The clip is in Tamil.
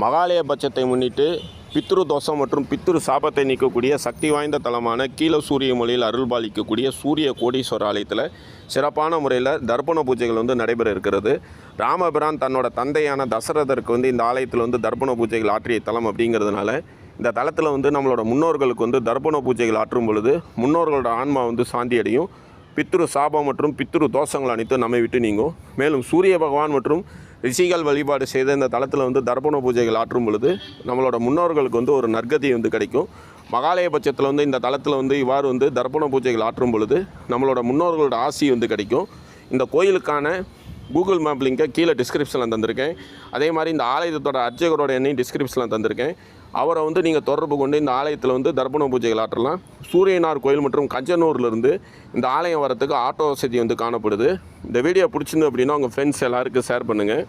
மகாலய பட்சத்தை முன்னிட்டு பித்ரு தோஷம் மற்றும் பித்ரு சாபத்தை நீக்கக்கூடிய சக்தி வாய்ந்த தலமான கீழ சூரிய மொழியில் அருள்பாலிக்கக்கூடிய சூரிய கோடீஸ்வர ஆலயத்தில் சிறப்பான முறையில் தர்ப்பண பூஜைகள் வந்து நடைபெற இருக்கிறது. ராமபிரான் தன்னோட தந்தையான தசரதருக்கு வந்து இந்த ஆலயத்தில் வந்து தர்ப்பண பூஜைகள் ஆற்றிய தலம் அப்படிங்கிறதுனால இந்த தளத்தில் வந்து நம்மளோட முன்னோர்களுக்கு வந்து தர்ப்பண பூஜைகள் ஆற்றும் பொழுது முன்னோர்களோட ஆன்மா வந்து சாந்தி அடையும். பித்ரு சாபம் மற்றும் பித்ரு தோஷங்கள் அனைத்தும் நம்மை விட்டு நீங்கும். மேலும் சூரிய பகவான் மற்றும் ரிஷிகள் வழிபாடு செய்த இந்த தளத்தில் வந்து தர்ப்பண பூஜைகள் ஆற்றும் பொழுது நம்மளோட முன்னோர்களுக்கு வந்து ஒரு நற்கதி வந்து கிடைக்கும். மகாலய பட்சத்தில் வந்து இந்த தளத்தில் வந்து இவ்வாறு வந்து தர்ப்பண பூஜைகள் ஆற்றும் பொழுது நம்மளோட முன்னோர்களோட ஆசி வந்து கிடைக்கும். இந்த கோயிலுக்கான கூகுள் மேப் லிங்கை கீழே டிஸ்கிரிப்ஷனில் தந்திருக்கேன். அதே மாதிரி இந்த ஆலயத்தோட அர்ச்சகரோட எண்ணையும் டிஸ்கிரிப்ஷனில் தந்திருக்கேன். அவரை வந்து நீங்கள் தொடர்பு கொண்டு இந்த ஆலயத்தில் வந்து தர்ப்பண பூஜைகள் ஆற்றலாம். சூரியனார் கோயில் மற்றும் கஞ்சனூர்லேருந்து இந்த ஆலயம் வரத்துக்கு ஆட்டோ வசதி வந்து காணப்படுது. இந்த வீடியோ பிடிச்சிருந்து அப்படின்னா உங்கள் ஃப்ரெண்ட்ஸ் எல்லாருக்கும் ஷேர் பண்ணுங்கள்